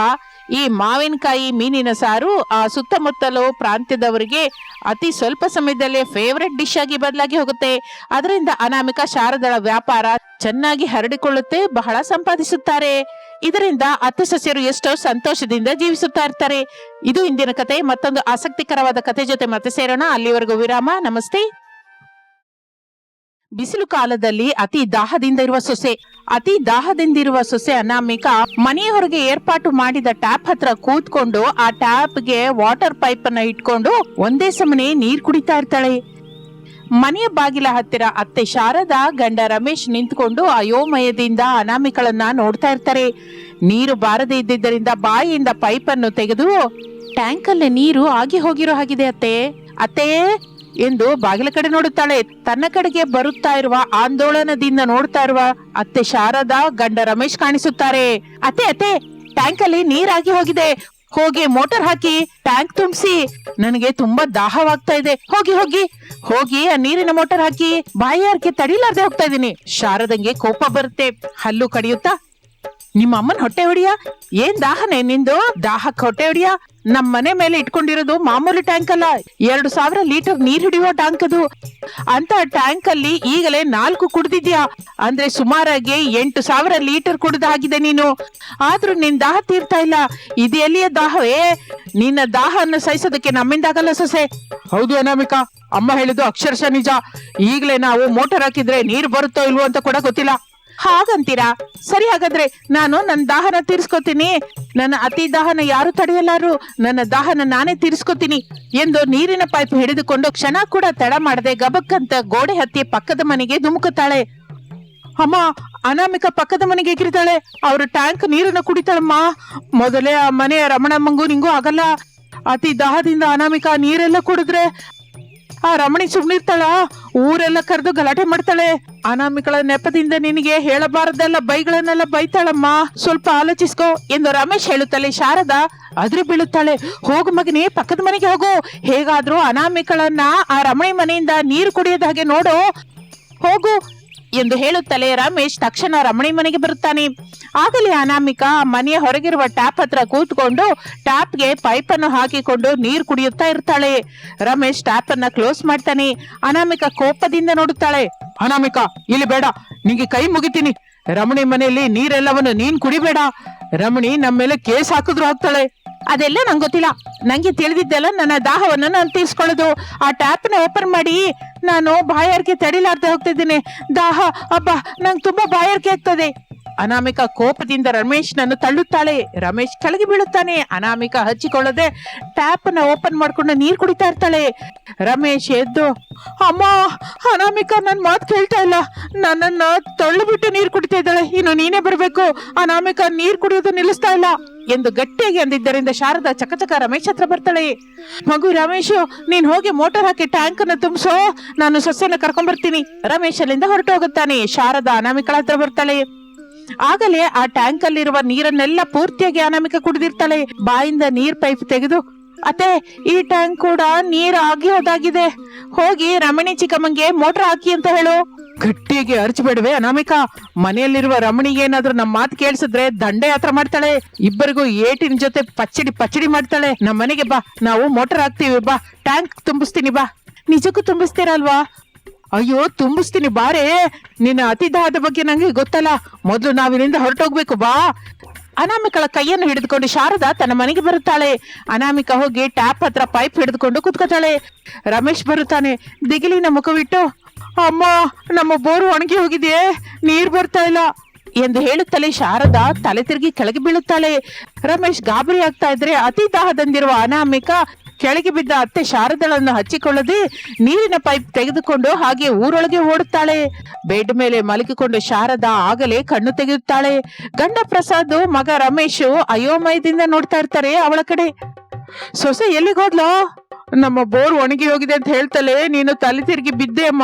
ಈ ಮಾವಿನಕಾಯಿ ಮೀನಿನ ಸಾರು ಆ ಸುತ್ತಮುತ್ತಲು ಪ್ರಾಂತ್ಯದವರಿಗೆ ಅತಿ ಸ್ವಲ್ಪ ಸಮಯದಲ್ಲೇ ಫೇವರೆಟ್ ಡಿಶ್ ಆಗಿ ಬದಲಾಗಿ ಹೋಗುತ್ತೆ. ಅದರಿಂದ ಅನಾಮಿಕ ಶಾರದಳ ವ್ಯಾಪಾರ ಚೆನ್ನಾಗಿ ಹರಡಿಕೊಳ್ಳುತ್ತೆ, ಬಹಳ ಸಂಪಾದಿಸುತ್ತಾರೆ. ಇದರಿಂದ ಅತ್ತೆ ಸಸ್ಯರು ಎಷ್ಟೋ ಸಂತೋಷದಿಂದ ಜೀವಿಸುತ್ತಾ ಇರ್ತಾರೆ. ಇದು ಇಂದಿನ ಕತೆ. ಮತ್ತೊಂದು ಆಸಕ್ತಿಕರವಾದ ಕತೆ ಜೊತೆ ಮತ್ತೆ ಸೇರೋಣ. ಅಲ್ಲಿವರೆಗೂ ವಿರಾಮ. ನಮಸ್ತೆ. ಬಿಸಿಲು ಕಾಲದಲ್ಲಿ ಅತಿ ದಾಹದಿಂದ ಇರುವ ಸೊಸೆ. ಅತಿ ದಾಹದಿಂದಿರುವ ಸೊಸೆ ಅನಾಮಿಕ ಮನೆಯ ಹೊರಗೆ ಏರ್ಪಾಟು ಮಾಡಿದ ಟ್ಯಾಪ್ ಹತ್ರ ಕೂತ್ಕೊಂಡು ಆ ಟ್ಯಾಪ್ಗೆ ವಾಟರ್ ಪೈಪ್ ಅನ್ನ ಇಟ್ಕೊಂಡು ಒಂದೇ ಸಮನೆ ನೀರ್ ಕುಡಿತಾ ಇರ್ತಾಳೆ. ಮನೆಯ ಬಾಗಿಲ ಹತ್ತಿರ ಅತ್ತೆ ಶಾರದಾ, ಗಂಡ ರಮೇಶ್ ನಿಂತ್ಕೊಂಡು ಅಯೋಮಯದಿಂದ ಅನಾಮಿಕಳನ್ನ ನೋಡ್ತಾ ಇರ್ತಾರೆ. ನೀರು ಬಾರದೆ ಇದ್ದಿದ್ದರಿಂದ ಬಾಯಿಯಿಂದ ಪೈಪ್ ಅನ್ನು ತೆಗೆದು ಟ್ಯಾಂಕಲ್ಲಿ ನೀರು ಆಗಿ ಹೋಗಿರೋ ಹಾಗಿದೆ ಅತ್ತೆ. ಅತ್ತೆ ಎಂದು ಬಾಗಿಲ ಕಡೆ ನೋಡುತ್ತಾಳೆ. ತನ್ನ ಕಡೆಗೆ ಬರುತ್ತಾ ಇರುವ ಆಂದೋಲನದಿಂದ ನೋಡ್ತಾ ಇರುವ ಅತ್ತೆ ಶಾರದಾ, ಗಂಡ ರಮೇಶ್ ಕಾಣಿಸುತ್ತಾರೆ. ಅತ್ತೆ ಅತ್ತೆ ಟ್ಯಾಂಕ್ ಅಲ್ಲಿ ನೀರಾಗಿ ಹೋಗಿದೆ. ಹೋಗಿ ಮೋಟರ್ ಹಾಕಿ ಟ್ಯಾಂಕ್ ತುಂಬಿಸಿ. ನನಗೆ ತುಂಬಾ ದಾಹವಾಗ್ತಾ ಇದೆ. ಹೋಗಿ ಹೋಗಿ. ಹೋಗಿ ಆ ನೀರಿನ ಮೋಟರ್ ಹಾಕಿ. ಬಾಯಾರಿಕೆ ತಡಿಲಾರ್ದೆ ಹೋಗ್ತಾ ಇದೀನಿ ಶಾರದಂಗೆ ಕೋಪ ಬರುತ್ತೆ. ಹಲ್ಲು ಕಡಿಯುತ್ತಾ? ನಿಮ್ಮ ಅಮ್ಮನ್ ಹೊಟ್ಟೆ ಹೊಡಿಯ? ಏನ್ ದಾಹನೆ ನಿಂದು? ದಾಹಕ್ಕೆ ಹೊಟ್ಟೆ ಹೊಡಿಯ? ನಮ್ ಮನೆ ಮೇಲೆ ಇಟ್ಕೊಂಡಿರೋದು ಮಾಮೂಲಿ ಟ್ಯಾಂಕ್ ಅಲ್ಲ. ಎರಡು ಸಾವಿರ ಲೀಟರ್ ನೀರ್ ಹಿಡಿಯುವ ಟ್ಯಾಂಕ್ ಅದು. ಅಂತ ಟ್ಯಾಂಕ್ ಅಲ್ಲಿ ಈಗಲೇ ನಾಲ್ಕು ಕುಡ್ದಿದ್ಯಾ? ಅಂದ್ರೆ ಸುಮಾರಾಗಿ ಎಂಟು ಸಾವಿರ ಲೀಟರ್ ಕುಡ್ದಾಗಿದೆ ನೀನು. ಆದ್ರೂ ನಿನ್ ದಾಹ ತೀರ್ತಾ ಇಲ್ಲ. ಇದು ಎಲ್ಲಿಯ ದಾಹವೇ ನಿನ್ನ ದಾಹವನ್ನು ಸಹಿಸೋದಕ್ಕೆ ನಮ್ಮಿಂದಾಗಲ್ಲ ಸೊಸೆ. ಹೌದು ಅನಾಮಿಕಾ, ಅಮ್ಮ ಹೇಳಿದ್ದು ಅಕ್ಷರಶಃ ನಿಜ. ಈಗಲೇ ನಾವು ಮೋಟರ್ ಹಾಕಿದ್ರೆ ನೀರು ಬರುತ್ತೋ ಇಲ್ವೋ ಅಂತ ಕೂಡ ಗೊತ್ತಿಲ್ಲ. ಹಾಗಂತೀರಾ? ಸರಿ ಹಾಗಾದ್ರೆ ನಾನು ನನ್ನ ದಾಹನ ತೀರಿಸ್ಕೋತೀನಿ. ನನ್ನ ಅತಿ ದಾಹನ ಯಾರು ತಡೆಯಲಾರು? ನನ್ನ ದಾಹನ ನಾನೇ ತೀರಿಸ್ಕೋತೀನಿ ಎಂದು ನೀರಿನ ಪೈಪ್ ಹಿಡಿದುಕೊಂಡು ಕ್ಷಣ ಕೂಡ ತಡ ಮಾಡದೆ ಗಬಕ್ಕಂತ ಗೋಡೆ ಹತ್ತಿ ಪಕ್ಕದ ಮನೆಗೆ ಧುಮುಕುತ್ತಾಳೆ. ಅಮ್ಮ, ಅನಾಮಿಕ ಪಕ್ಕದ ಮನೆಗೆ ಎಗಿರಿತಾಳೆ ಅವ್ರ ಟ್ಯಾಂಕ್ ನೀರನ್ನ ಕುಡಿತಾಳಮ್ಮ. ಮೊದಲೇ ಆ ಮನೆಯ ರಮಣಮ್ಮಂಗೂ ನಿಂಗೂ ಆಗಲ್ಲ. ಅತಿ ದಾಹದಿಂದ ಅನಾಮಿಕ ನೀರೆಲ್ಲ ಕುಡಿದ್ರೆ ಆ ರಮಣಿ ಸುಮ್ನಿರ್ತಾಳ. ಊರೆಲ್ಲ ಕರೆದು ಗಲಾಟೆ ಮಾಡ್ತಾಳೆ. ಅನಾಮಿಕಳ ನೆಪದಿಂದ ನಿನಗೆ ಹೇಳಬಾರದೆಲ್ಲ ಬೈಗಳನ್ನೆಲ್ಲ ಬೈತಾಳಮ್ಮ. ಸ್ವಲ್ಪ ಆಲೋಚಿಸ್ಕೋ ಎಂದು ರಮೇಶ್ ಹೇಳುತ್ತಾಳೆ. ಶಾರದಾ, ಅದ್ರ ಬೀಳುತ್ತಾಳೆ. ಹೋಗು ಮಗನೇ, ಪಕ್ಕದ ಮನೆಗೆ ಹೋಗು. ಹೇಗಾದ್ರೂ ಅನಾಮಿಕಳನ್ನ ಆ ರಮಣಿ ಮನೆಯಿಂದ ನೀರು ಕುಡಿಯೋದ ಹಾಗೆ ನೋಡು. ಹೋಗು. ಎಂದು ಹೇಳುತ್ತಲೇ ರಮೇಶ್ ತಕ್ಷಣ ರಮಣಿ ಮನೆಗೆ ಬರುತ್ತಾನೆ. ಆಗಲೇ ಅನಾಮಿಕ ಮನೆಯ ಹೊರಗಿರುವ ಟ್ಯಾಪ್ ಹತ್ರ ಕೂತ್ಕೊಂಡು ಟ್ಯಾಪ್ಗೆ ಪೈಪ್ ಅನ್ನು ಹಾಕಿಕೊಂಡು ನೀರು ಕುಡಿಯುತ್ತಾ ಇರ್ತಾಳೆ. ರಮೇಶ್ ಟ್ಯಾಪ್ ಅನ್ನ ಕ್ಲೋಸ್ ಮಾಡ್ತಾನೆ. ಅನಾಮಿಕ ಕೋಪದಿಂದ ನೋಡುತ್ತಾಳೆ. ಅನಾಮಿಕ, ಇಲ್ಲಿ ಬೇಡ, ನಿಂಗೆ ಕೈ ಮುಗಿತೀನಿ. ರಮಣಿ ಮನೆಯಲ್ಲಿ ನೀರೆಲ್ಲವನ್ನು ನೀನ್ ಕುಡಿಬೇಡ. ರಮಣಿ ನಮ್ಮ ಮೇಲೆ ಕೇಸ್ ಹಾಕಿದ್ರು ಹಾಕ್ತಾಳೆ. ಅದೆಲ್ಲ ನಂಗೆ ಗೊತ್ತಿಲ್ಲ. ನನಗೆ ತಿಳಿದಿದ್ದೆಲ್ಲ ನನ್ನ ದಾಹವನ್ನು ನಾನು ತೀರ್ಸ್ಕೊಳ್ಳೋದು. ಆ ಟ್ಯಾಪ್ನ ಓಪನ್ ಮಾಡಿ ನಾನು ಬಾಯಾರಿಕೆ ತಡಿಲಾರ್ದೆ ಹೋಗ್ತಿದ್ದೀನಿ. ದಾಹ, ಅಬ್ಬ, ನಂಗೆ ತುಂಬ ಬಾಯಾರಿಕೆ ಆಗ್ತದೆ. ಅನಾಮಿಕ ಕೋಪದಿಂದ ರಮೇಶ್ನನ್ನು ತಳ್ಳುತ್ತಾಳೆ. ರಮೇಶ್ ಕೆಳಗೆ ಬೀಳುತ್ತಾನೆ. ಅನಾಮಿಕ ಹಚ್ಚಿಕೊಳ್ಳದೆ ನ ಓಪನ್ ಮಾಡಿಕೊಂಡು ನೀರು ಕುಡಿತಾ ಇರ್ತಾಳೆ. ರಮೇಶ್ ಎದ್ದು, ಅಮ್ಮ, ಅನಾಮಿಕ ನನ್ನ ಮಾತು ಕೇಳ್ತಾ ಇಲ್ಲ. ನನ್ನನ್ನ ತಳ್ಳು ಬಿಟ್ಟು ನೀರ್ ಕುಡಿತಾ ಇದ್ದಾಳೆ. ಇನ್ನು ನೀನೇ ಬರಬೇಕು. ಅನಾಮಿಕ ನೀರು ಕುಡಿಯೋದು ನಿಲ್ಲಿಸ್ತಾ ಇಲ್ಲ. ಎಂದು ಗಟ್ಟಿಯಾಗಿ ಅಂದಿದ್ದರಿಂದ ಶಾರದಾ ಚಕಚಕ ರಮೇಶ್ ಹತ್ರ ಬರ್ತಾಳೆ. ಮಗು ರಮೇಶು, ನೀನ್ ಹೋಗಿ ಮೋಟರ್ ಹಾಕಿ ಟ್ಯಾಂಕ್ ಅನ್ನು ತುಂಬಿಸೋ, ನಾನು ಸೊಸೆನ ಕರ್ಕೊಂಡ್ ಬರ್ತೀನಿ ರಮೇಶ್ ಅಲ್ಲಿಂದ ಹೊರಟು ಹೋಗುತ್ತಾನೆ ಶಾರದಾ ಅನಾಮಿಕಳ ಹತ್ರ ಬರ್ತಾಳೆ. ಆಗಲೇ ಆ ಟ್ಯಾಂಕ್ ಅಲ್ಲಿರುವ ನೀರನ್ನೆಲ್ಲ ಪೂರ್ತಿಯಾಗಿ ಅನಾಮಿಕ ಕುಡಿದಿರ್ತಾಳೆ. ಬಾಯಿಂದ ನೀರ್ ಪೈಪ್ ತೆಗೆದು, ಅತ್ತೆ, ಈ ಟ್ಯಾಂಕ್ ಕೂಡ ನೀರ್ ಆಗಿ ಹೋದಾಗಿದೆ. ಹೋಗಿ ರಮಣಿ ಚಿಕ್ಕಮ್ಮಂಗೆ ಮೋಟರ್ ಹಾಕಿ ಅಂತ ಹೇಳು. ಗಟ್ಟಿಯಾಗಿ ಅರ್ಚಬೇಡವೆ ಅನಾಮಿಕಾ? ಮನೆಯಲ್ಲಿರುವ ರಮಣಿಗೆ ಏನಾದ್ರೂ ನಮ್ಮ ಮಾತು ಕೇಳಿಸಿದ್ರೆ ದಂಡೆ ಯಾತ್ರ ಮಾಡ್ತಾಳೆ. ಇಬ್ಬರಿಗೂ ಏಟಿನ ಜೊತೆ ಪಚ್ಚಡಿ ಪಚ್ಚಡಿ ಮಾಡ್ತಾಳೆ. ನಮ್ಮ ಮನೆಗೆ ಬಾ, ನಾವು ಮೋಟರ್ ಹಾಕ್ತೀವಿ, ಬಾ. ಟ್ಯಾಂಕ್ ತುಂಬಿಸ್ತೀನಿ, ಬಾ. ನಿಜಕ್ಕೂ ತುಂಬಿಸ್ತೀರಲ್ವಾ ಅಯ್ಯೋ, ತುಂಬಿಸ್ತೀನಿ, ಬಾರೆ. ನಿನ್ನ ಅತಿದಾಹದ ಬಗ್ಗೆ ನಂಗೆ ಗೊತ್ತಲ್ಲ. ಮೊದಲು ನಾವಿನಿಂದ ಹೊರಟೋಗ್ಬೇಕು, ಬಾ. ಅನಾಮಿಕಳ ಕೈಯನ್ನು ಹಿಡಿದುಕೊಂಡು ಶಾರದಾ ತನ್ನ ಮನೆಗೆ ಬರುತ್ತಾಳೆ. ಅನಾಮಿಕ ಹೋಗಿ ಟ್ಯಾಪ್ ಹತ್ರ ಪೈಪ್ ಹಿಡಿದುಕೊಂಡು ಕುತ್ಕೋತಾಳೆ. ರಮೇಶ್ ಬರುತ್ತಾನೆ. ದಿಗಿಲಿನ ಮುಖವಿಟ್ಟು ಅಮ್ಮ, ನಮ್ಮ ಬೋರು ಒಣಗಿ ಹೋಗಿದೆ. ನೀರು ಬರ್ತಾ ಇಲ್ಲ. ಎಂದು ಹೇಳುತ್ತಲೇ ಶಾರದಾ ತಲೆ ತಿರುಗಿ ಕೆಳಗೆ ಬೀಳುತ್ತಾಳೆ. ರಮೇಶ್ ಗಾಬರಿ ಆಗ್ತಾ ಇದ್ರೆ ಅತಿ ದಾಹದಂದಿರುವ ಅನಾಮಿಕ ಕೆಳಗೆ ಬಿದ್ದ ಅತ್ತೆ ಶಾರದಳನ್ನು ಹಚ್ಚಿಕೊಳ್ಳದೆ ನೀರಿನ ಪೈಪ್ ತೆಗೆದುಕೊಂಡು ಹಾಗೆ ಊರೊಳಗೆ ಓಡುತ್ತಾಳೆ. ಬೆಡ್ ಮೇಲೆ ಮಲಗಿಕೊಂಡು ಶಾರದಾ ಆಗಲೇ ಕಣ್ಣು ತೆಗೆಯುತ್ತಾಳೆ. ಗಂಡ ಪ್ರಸಾದ್ ಮಗ ರಮೇಶ್ ಅಯೋಮಯದಿಂದ ನೋಡ್ತಾ ಇರ್ತಾರೆ ಅವಳ ಕಡೆ. ಸೊಸೆ ಎಲ್ಲಿಗೆ ಹೋದ್ಲೋ? ನಮ್ಮ ಬೋರ್ ಒಣಗಿ ಹೋಗಿದೆ ಅಂತ ಹೇಳ್ತಲೇ, ನೀನು ತಲೆ ತಿರುಗಿ ಬಿದ್ದೆ ಅಮ್ಮ.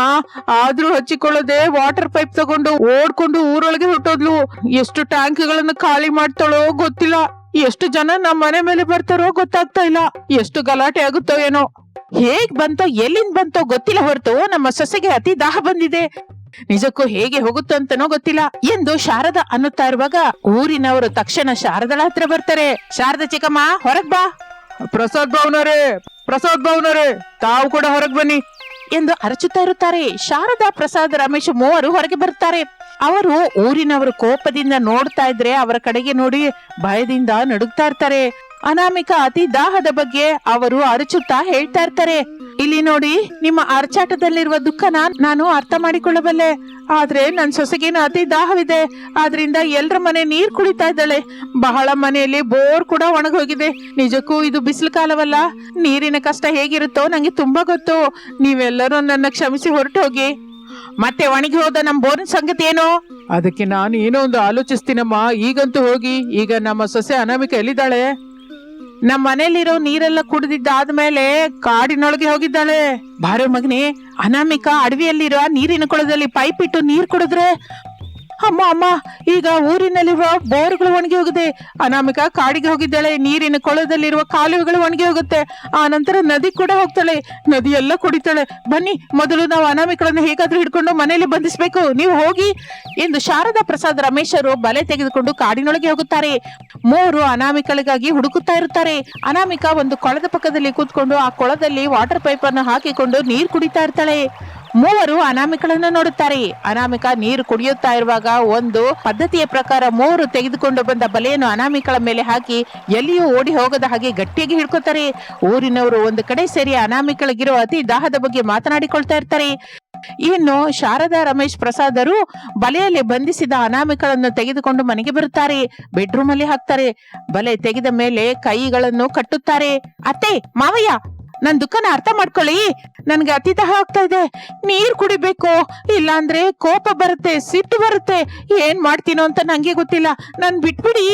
ಆದ್ರೂ ಹಚ್ಚಿಕೊಳ್ಳದೆ ವಾಟರ್ ಪೈಪ್ ತಗೊಂಡು ಓಡ್ಕೊಂಡು ಊರೊಳಗೆ ಹೊಟ್ಟೋದ್ಲು ಎಷ್ಟು ಟ್ಯಾಂಕ್ಗಳನ್ನು ಖಾಲಿ ಮಾಡ್ತಾಳೋ ಗೊತ್ತಿಲ್ಲ. ಎಷ್ಟು ಜನ ನಮ್ಮ ಮನೆ ಮೇಲೆ ಬರ್ತಾರೋ ಗೊತ್ತಾಗ್ತಾ ಇಲ್ಲ. ಎಷ್ಟು ಗಲಾಟೆ ಆಗುತ್ತೋ ಏನೋ. ಹೇಗ್ ಬಂತೋ, ಎಲ್ಲಿಂದ ಬಂತೋ ಗೊತ್ತಿಲ್ಲ ಹೊರತು ನಮ್ಮ ಸೊಸೆಗೆ ಅತಿ ದಾಹ ಬಂದಿದೆ. ನಿಜಕ್ಕೂ ಹೇಗೆ ಹೋಗುತ್ತಂತನೋ ಗೊತ್ತಿಲ್ಲ. ಎಂದು ಶಾರದಾ ಅನ್ನುತ್ತಾ ಇರುವಾಗ ಊರಿನವರು ತಕ್ಷಣ ಶಾರದಳ ಹತ್ರ ಬರ್ತಾರೆ. ಶಾರದಾ ಚಿಕ್ಕಮ್ಮ, ಹೊರಗ್ ಬಾ. ಪ್ರಸಾದ್ ಭವನರೇ ಪ್ರಸಾದ್ ಭವನರೇ, ತಾವು ಕೂಡ ಹೊರಗ್ ಬನ್ನಿ. ಎಂದು ಅರಚುತ್ತಾ ಇರುತ್ತಾರೆ ಶಾರದಾ ಪ್ರಸಾದ್ ರಮೇಶ್ ಮೂವರು ಹೊರಗೆ ಬರುತ್ತಾರೆ. ಅವರು ಊರಿನವರು ಕೋಪದಿಂದ ನೋಡ್ತಾ ಇದ್ರೆ ಅವರ ಕಡೆಗೆ ನೋಡಿ ಭಯದಿಂದ ನಡುಗ್ತಾ ಇರ್ತಾರೆ. ಅನಾಮಿಕ ಅತಿ ದಾಹದ ಬಗ್ಗೆ ಅವರು ಅರಚುತ್ತಾ ಹೇಳ್ತಾ ಇರ್ತಾರೆ. ಇಲ್ಲಿ ನೋಡಿ, ನಿಮ್ಮ ಅರ್ಚಾಟದಲ್ಲಿರುವ ದುಃಖನ ನಾನು ಅರ್ಥ ಮಾಡಿಕೊಳ್ಳಬಲ್ಲೆ. ಆದ್ರೆ ನನ್ ಸೊಸೆಗೇನು ಅತಿ ದಾಹವಿದೆ. ಆದ್ರಿಂದ ಎಲ್ರ ಮನೆ ನೀರ್ ಕುಡಿತಾ ಇದ್ದಾಳೆ. ಬಹಳ ಮನೆಯಲ್ಲಿ ಬೋರ್ ಕೂಡ ಒಣಗೋಗಿದೆ. ನಿಜಕ್ಕೂ ಇದು ಬಿಸಿಲು ಕಾಲವಲ್ಲ. ನೀರಿನ ಕಷ್ಟ ಹೇಗಿರುತ್ತೋ ನಂಗೆ ತುಂಬಾ ಗೊತ್ತು. ನೀವೆಲ್ಲರೂ ನನ್ನ ಕ್ಷಮಿಸಿ ಹೊರಟು ಹೋಗಿ ಮತ್ತೆ ಒಣಗಿ ಹೋದ ನಮ್ ಬೋರಿನ ಸಂಗತಿ ಏನು? ಅದಕ್ಕೆ ನಾನು ಏನೋ ಒಂದು ಆಲೋಚಿಸ್ತೀನಮ್ಮ. ಈಗಂತೂ ಹೋಗಿ, ಈಗ ನಮ್ಮ ಸೊಸೆ ಅನಾಮಿಕ ಎಲ್ಲಿದ್ದಾಳೆ? ನಮ್ಮ ಮನೇಲಿರೋ ನೀರೆಲ್ಲ ಕುಡಿದಿದ್ದಾದ್ಮೇಲೆ ಕಾಡಿನೊಳಗೆ ಹೋಗಿದ್ದಾಳೆ. ಬಾರೋ ಮಗನೇ, ಅನಾಮಿಕ ಅಡವಿಯಲ್ಲಿರೋ ನೀರಿನ ಕೊಳದಲ್ಲಿ ಪೈಪ್ ಇಟ್ಟು ನೀರ್ ಕುಡಿದ್ರೆ ಅಮ್ಮ ಅಮ್ಮ, ಈಗ ಊರಿನಲ್ಲಿರುವ ಬೋರ್ಗಳು ಒಣಗಿ ಹೋಗಿದೆ. ಅನಾಮಿಕ ಕಾಡಿಗೆ ಹೋಗಿದ್ದಾಳೆ. ನೀರಿನ ಕೊಳದಲ್ಲಿರುವ ಕಾಲುವೆಗಳು ಒಣಗಿ ಹೋಗುತ್ತೆ. ಆ ನಂತರ ನದಿ ಕೂಡ ಹೋಗ್ತಾಳೆ. ನದಿಯೆಲ್ಲ ಕುಡಿತಾಳೆ. ಬನ್ನಿ, ಮೊದಲು ನಾವು ಅನಾಮಿಕಳನ್ನು ಹೇಗಾದ್ರೂ ಹಿಡ್ಕೊಂಡು ಮನೆಯಲ್ಲಿ ಬಂಧಿಸಬೇಕು. ನೀವು ಹೋಗಿ. ಎಂದು ಶಾರದಾ ಪ್ರಸಾದ್ ರಮೇಶರು ಬಲೆ ತೆಗೆದುಕೊಂಡು ಕಾಡಿನೊಳಗೆ ಹೋಗುತ್ತಾರೆ. ಮೂರು ಅನಾಮಿಕಳಿಗಾಗಿ ಹುಡುಕುತ್ತಾ ಇರುತ್ತಾರೆ. ಅನಾಮಿಕ ಒಂದು ಕೊಳದ ಪಕ್ಕದಲ್ಲಿ ಕೂತ್ಕೊಂಡು ಆ ಕೊಳದಲ್ಲಿ ವಾಟರ್ ಪೈಪ್ ಅನ್ನು ಹಾಕಿಕೊಂಡು ನೀರು ಕುಡಿತಾ ಇರ್ತಾಳೆ. ಮೂವರು ಅನಾಮಿಕಳನ್ನು ನೋಡುತ್ತಾರೆ. ಅನಾಮಿಕ ನೀರು ಕುಡಿಯುತ್ತಾ ಇರುವಾಗ ಒಂದು ಪದ್ಧತಿಯ ಪ್ರಕಾರ ಮೂವರು ತೆಗೆದುಕೊಂಡು ಬಂದ ಬಲೆಯನ್ನು ಅನಾಮಿಕಳ ಮೇಲೆ ಹಾಕಿ ಎಲ್ಲಿಯೂ ಓಡಿ ಹೋಗದ ಹಾಗೆ ಗಟ್ಟಿಯಾಗಿ ಹಿಡ್ಕೊತಾರೆ ಊರಿನವರು ಒಂದು ಕಡೆ ಸೇರಿ ಅನಾಮಿಕಳಿಗಿರೋ ಅತಿ ದಾಹದ ಬಗ್ಗೆ ಮಾತನಾಡಿಕೊಳ್ತಾ ಇರ್ತಾರೆ. ಇನ್ನು ಶಾರದಾ ರಮೇಶ್ ಪ್ರಸಾದರು ಬಲೆಯಲ್ಲಿ ಬಂಧಿಸಿದ ಅನಾಮಿಕಳನ್ನು ತೆಗೆದುಕೊಂಡು ಮನೆಗೆ ಬರುತ್ತಾರೆ. ಬೆಡ್ರೂಮ್ ಅಲ್ಲಿ ಹಾಕ್ತಾರೆ. ಬಲೆ ತೆಗೆದ ಮೇಲೆ ಕೈಗಳನ್ನು ಕಟ್ಟುತ್ತಾರೆ. ಅತ್ತೆ, ಮಾವಯ್ಯ ನನ್ ದುಃಖನ ಅರ್ಥ ಮಾಡ್ಕೊಳ್ಳಿ. ನನ್ಗೆ ಅತಿ ದಾಹ ಆಗ್ತಾ ಇದೆ. ನೀರ್ ಕುಡಿಬೇಕು. ಇಲ್ಲಾಂದ್ರೆ ಕೋಪ ಬರುತ್ತೆ, ಸಿಟ್ಟು ಬರುತ್ತೆ. ಏನ್ ಮಾಡ್ತೀನೋ ಅಂತ ನಂಗೆ ಗೊತ್ತಿಲ್ಲ. ನನ್ ಬಿಟ್ಬಿಡಿ.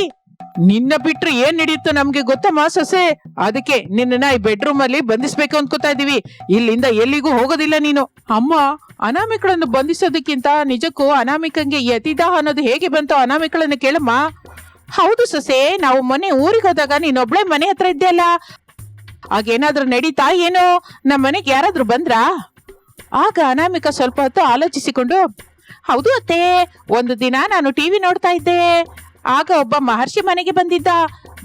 ನಿನ್ನ ಬಿಟ್ರೆ ಏನ್ ನಡೆಯುತ್ತೋ ನಮ್ಗೆ ಗೊತ್ತಮ್ಮ ಸೊಸೆ? ಅದಕ್ಕೆ ನಿನ್ನ ಈ ಬೆಡ್ರೂಮ್ ಅಲ್ಲಿ ಬಂಧಿಸ್ಬೇಕು ಅನ್ಕೋತಾ ಇದೀವಿ. ಇಲ್ಲಿಂದ ಎಲ್ಲಿಗೂ ಹೋಗೋದಿಲ್ಲ ನೀನು. ಅಮ್ಮ, ಅನಾಮಿಕಳನ್ನು ಬಂಧಿಸೋದಕ್ಕಿಂತ ನಿಜಕ್ಕೂ ಅನಾಮಿಕಂಗೆ ಅತೀತ ಅನ್ನೋದು ಹೇಗೆ ಬಂತೋ? ಅನಾಮಿಕಳನ್ನು ಕೇಳಮ್ಮ. ಹೌದು ಸೊಸೆ, ನಾವು ಮನೆ ಊರಿಗೆ ಹೋದಾಗ ನೀನೊಬ್ಳೆ ಮನೆ ಹತ್ರ ಇದ್ದೆ ಅಲ್ಲ. ಆಗೇನಾದ್ರೂ ನಡೀತಾ? ಏನೋ? ನಮ್ಮ ಮನೆಗೆ ಯಾರಾದ್ರೂ ಬಂದ್ರಾ? ಆಗ ಅನಾಮಿಕ ಸ್ವಲ್ಪ ಹೊತ್ತು ಆಲೋಚಿಸಿಕೊಂಡು, ಹೌದು ಅತ್ತೆ, ಒಂದು ದಿನ ನಾನು ಟಿವಿ ನೋಡ್ತಾ ಇದ್ದೆ. ಆಗ ಒಬ್ಬ ಮಹರ್ಷಿ ಮನೆಗೆ ಬಂದಿದ್ದ.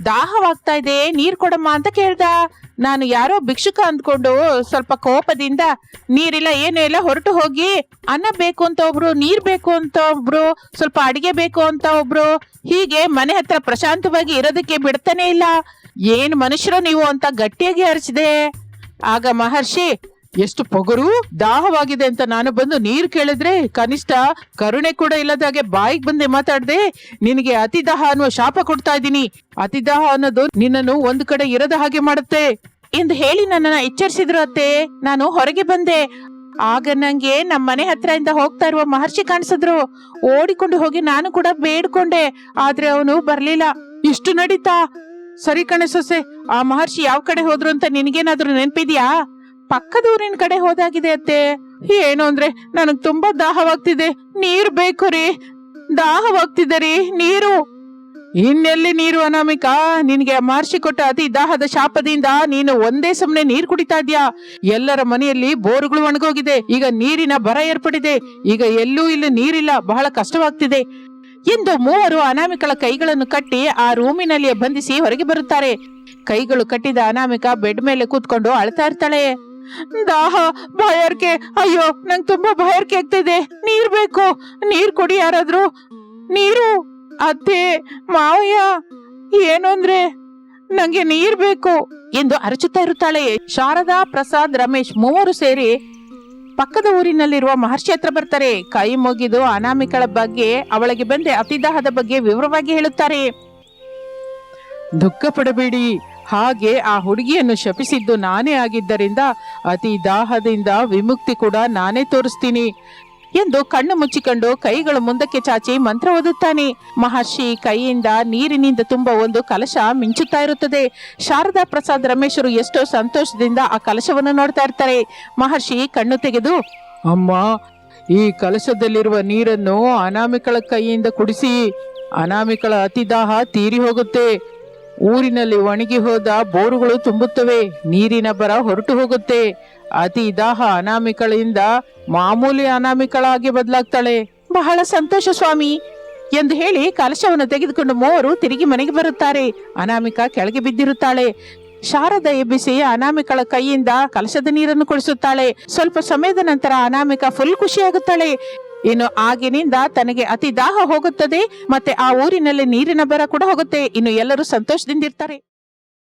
ದಾಹವಾಗ್ತಾ ಇದೆ, ನೀರ್ ಕೊಡಮ್ಮ ಅಂತ ಕೇಳ್ದ. ನಾನು ಯಾರೋ ಭಿಕ್ಷುಕ ಅಂದ್ಕೊಂಡು ಸ್ವಲ್ಪ ಕೋಪದಿಂದ, ನೀರಿಲ್ಲ, ಏನೂ ಇಲ್ಲ, ಹೊರಟು ಹೋಗಿ, ಅನ್ನ ಬೇಕು ಅಂತ ಒಬ್ರು, ನೀರ್ ಬೇಕು ಅಂತ ಒಬ್ರು, ಸ್ವಲ್ಪ ಅಡಿಗೆ ಬೇಕು ಅಂತ ಒಬ್ರು, ಹೀಗೆ ಮನೆ ಹತ್ರ ಪ್ರಶಾಂತವಾಗಿ ಇರೋದಕ್ಕೆ ಬಿಡ್ತಾನೆ ಇಲ್ಲ. ಏನ್ ಮನುಷ್ಯರು ನೀವು ಅಂತ ಗಟ್ಟಿಯಾಗಿ ಹರಿಸಿದೆ ಆಗ ಮಹರ್ಷಿ, ಎಷ್ಟು ಪೊಗರು, ದಾಹವಾಗಿದೆ ಅಂತ ನಾನು ಬಂದು ನೀರು ಕೇಳಿದ್ರೆ ಕನಿಷ್ಠ ಕರುಣೆ ಕೂಡ ಇಲ್ಲದ ಹಾಗೆ ಬಾಯಿಗೆ ಬಂದೆ ಮಾತಾಡ್ದೆ, ನಿನಗೆ ಅತಿದಾಹ ಅನ್ನುವ ಶಾಪ ಕೊಡ್ತಾ ಇದ್ದೀನಿ. ಅತಿದಾಹ ಅನ್ನೋದು ನಿನ್ನನ್ನು ಒಂದು ಕಡೆ ಇರದ ಹಾಗೆ ಮಾಡುತ್ತೆ. ಎಂದು ಹೇಳಿ ನನ್ನನ್ನ ಎಚ್ಚರಿಸಿದ್ರು ಅತ್ತೆ. ನಾನು ಹೊರಗೆ ಬಂದೆ. ಆಗ ನಂಗೆ ನಮ್ಮ ಮನೆ ಹತ್ರದಿಂದ ಹೋಗ್ತಾ ಇರುವ ಮಹರ್ಷಿ ಕಾಣಿಸಿದ್ರು. ಓಡಿಕೊಂಡು ಹೋಗಿ ನಾನು ಕೂಡ ಬೇಡ್ಕೊಂಡೆ. ಆದ್ರೆ ಅವನು ಬರ್ಲಿಲ್ಲ. ಇಷ್ಟು ನಡೀತಾ? ಸರಿ ಕಣೆ ಸೊಸೆ, ಆ ಮಹರ್ಷಿ ಯಾವ ಕಡೆ ಹೋದ್ರು ಅಂತ ನಿನಗೇನಾದ್ರೂ ನೆನ್ಪಿದ್ಯಾ? ಪಕ್ಕದ ಊರಿನ ಕಡೆ ಹೋದಾಗಿದೆ ಅತ್ತೆ. ಏನು ಅಂದ್ರೆ, ನನಗ್ ತುಂಬಾ ದಾಹವಾಗ್ತಿದೆ. ನೀರು ಬೇಕು ರೀ. ದಾಹವಾಗ್ತಿದೆ ರೀ, ನೀರು. ಇನ್ನೆಲ್ಲಿ ನೀರು ಅನಾಮಿಕಾ? ನಿನಗೆ ಮಹರ್ಷಿ ಕೊಟ್ಟ ಅತಿ ದಾಹದ ಶಾಪದಿಂದ ನೀನು ಒಂದೇ ಸಮನೆ ನೀರು ಕುಡಿತಾ ಇದ್ಯಾ? ಎಲ್ಲರ ಮನೆಯಲ್ಲಿ ಬೋರುಗಳು ಒಣಗೋಗಿದೆ. ಈಗ ನೀರಿನ ಬರ ಏರ್ಪಡಿದೆ. ಈಗ ಎಲ್ಲೂ ಇಲ್ಲಿ ನೀರಿಲ್ಲ. ಬಹಳ ಕಷ್ಟವಾಗ್ತಿದೆ. ಎಂದು ಮೂವರು ಅನಾಮಿಕಳ ಕೈಗಳನ್ನು ಕಟ್ಟಿ ಆ ರೂಮಿನಲ್ಲಿಯೇ ಬಂಧಿಸಿ ಹೊರಗೆ ಬರುತ್ತಾರೆ. ಕೈಗಳು ಕಟ್ಟಿದ ಅನಾಮಿಕ ಬೆಡ್ ಮೇಲೆ ಕೂತ್ಕೊಂಡು ಅಳ್ತಾ ಇರ್ತಾಳೆ. ದಾಹ ಬಾಯಾರಿಕೆ ಅಯ್ಯೋ, ನಂಗೆ ತುಂಬಾ ಬಾಯಾರಿಕೆ ಆಗ್ತಿದೆ. ನೀರ್ ಬೇಕು. ನೀರ್ ಕೊಡಿ ಯಾರಾದ್ರೂ. ನೀರು. ಅತ್ತೆ, ಮಾವಯ್ಯ, ಏನು ಅಂದ್ರೆ? ನಂಗೆ ನೀರ್ ಬೇಕು ಎಂದು ಅರಚುತ್ತಾ ಇರುತ್ತಾಳೆ. ಶಾರದಾ, ಪ್ರಸಾದ್, ರಮೇಶ್ ಮೂವರು ಸೇರಿ ಪಕ್ಕದ ಊರಿನಲ್ಲಿರುವ ಮಹರ್ಷಿ ಹತ್ರ ಬರ್ತಾರೆ. ಕೈ ಮುಗಿದು ಅನಾಮಿಕಳ ಬಗ್ಗೆ ಅವಳಿಗೆ ಬಂದೆ. ಅತಿದಾಹದ ಬಗ್ಗೆ ವಿವರವಾಗಿ ಹೇಳುತ್ತಾರೆ. ದುಃಖ ಪಡಬೇಡಿ. ಹಾಗೆ ಆ ಹುಡುಗಿಯನ್ನು ಶಪಿಸಿದ್ದು ನಾನೇ ಆಗಿದ್ದರಿಂದ ಅತಿ ದಾಹದಿಂದ ವಿಮುಕ್ತಿ ಕೂಡ ನಾನೇ ತೋರಿಸ್ತೀನಿ. ಎಂದು ಕಣ್ಣು ಮುಚ್ಚಿಕೊಂಡು ಕೈಗಳು ಮುಂದಕ್ಕೆ ಚಾಚಿ ಮಂತ್ರ ಓದುತ್ತಾನೆ. ಮಹರ್ಷಿ ಕೈಯಿಂದ ನೀರಿನಿಂದ ತುಂಬ ಒಂದು ಕಲಶ ಮಿಂಚುತ್ತಾ ಇರುತ್ತದೆ. ಶಾರದಾ ಪ್ರಸಾದ್ ರಮೇಶರು ಎಷ್ಟೋ ಸಂತೋಷದಿಂದ ಆ ಕಲಶವನ್ನು ನೋಡ್ತಾ ಇರ್ತಾರೆ. ಮಹರ್ಷಿ ಕಣ್ಣು ತೆಗೆದು, ಅಮ್ಮ, ಈ ಕಲಶದಲ್ಲಿರುವ ನೀರನ್ನು ಅನಾಮಿಕಳ ಕೈಯಿಂದ ಕುಡಿಸಿ, ಅನಾಮಿಕಳ ಅತಿದಾಹ ತೀರಿ ಹೋಗುತ್ತೆ. ಊರಿನಲ್ಲಿ ಒಣಗಿ ಹೋದ ಬೋರುಗಳು ತುಂಬುತ್ತವೆ, ನೀರಿನ ಬರ ಹೊರಟು ಹೋಗುತ್ತೆ. ಅತಿ ದಾಹ ಅನಾಮಿಕಳಿಂದ ಮಾಮೂಲಿ ಅನಾಮಿಕಳಾಗಿ ಬದಲಾಗ್ತಾಳೆ. ಬಹಳ ಸಂತೋಷ ಸ್ವಾಮಿ. ಎಂದು ಹೇಳಿ ಕಲಶವನ್ನು ತೆಗೆದುಕೊಂಡು ಮೂವರು ತಿರುಗಿ ಮನೆಗೆ ಬರುತ್ತಾರೆ. ಅನಾಮಿಕ ಕೆಳಗೆ ಬಿದ್ದಿರುತ್ತಾಳೆ. ಶಾರದ ಎಬ್ಬಿಸಿ ಅನಾಮಿಕಳ ಕೈಯಿಂದ ಕಲಶದ ನೀರನ್ನು ಕುಡಿಸುತ್ತಾಳೆ. ಸ್ವಲ್ಪ ಸಮಯದ ನಂತರ ಅನಾಮಿಕ ಫುಲ್ ಖುಷಿಯಾಗುತ್ತಾಳೆ. ಇನ್ನು ಆಗಿನಿಂದ ತನಗೆ ಅತಿ ದಾಹ ಹೋಗುತ್ತದೆ. ಮತ್ತೆ ಆ ಊರಿನಲ್ಲಿ ನೀರಿನ ಬರ ಕೂಡ ಹೋಗುತ್ತೆ. ಇನ್ನು ಎಲ್ಲರೂ ಸಂತೋಷದಿಂದ ಇರ್ತಾರೆ.